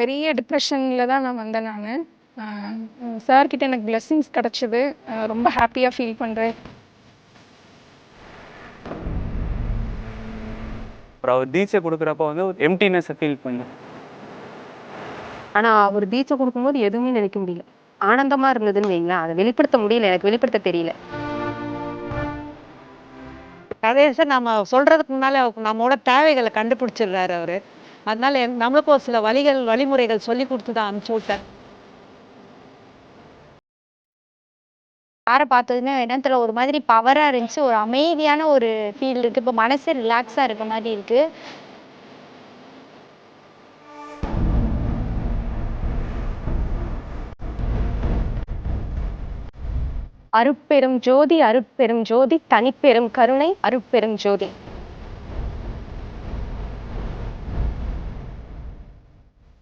பெரிய டிப்ரெஷனில் தான் நான் வந்தேன் நான். சார் கிட்ட எனக்கு பிளெஸ்ஸிங்ஸ் கிடச்சிது. ரொம்ப ஹாப்பியாக ஃபீல் பண்ணுறேன் அப்புறம் அவர் தீட்சை கொடுக்குறப்ப வந்து ஒரு எம்டினஸை ஃபீல் பண்ணேன் ஆனா அவர் தீட்சை கொடுக்கும்போது எதுவுமே நினைக்க முடியல. ஆனந்தமா இருந்ததுன்னு வைங்களேன். அதை வெளிப்படுத்த முடியல. எனக்கு வெளிப்படுத்த தெரியல. கடைசி நம்ம சொல்றதுக்கு முன்னால நம்மளோட தேவைகளை கண்டுபிடிச்சிடுறாரு அவரு. அதனால எங்க- நம்மளுக்கும் ஒரு சில வழிகள் வழிமுறைகள் சொல்லி கொடுத்து தான் அனுப்பிச்சு விட்டேன். சாரை பார்த்ததுமே இடத்துல ஒரு மாதிரி பவரா இருந்துச்சு. ஒரு அமைதியான ஒரு ஃபீல் இருக்கு. இப்போ மனசு ரிலாக்ஸா இருக்க மாதிரி இருக்கு. அருட்பெரும் ஜோதி அருட்பெரும் ஜோதி தனிப்பெரும் கருணை அருட்பெரும் ஜோதி.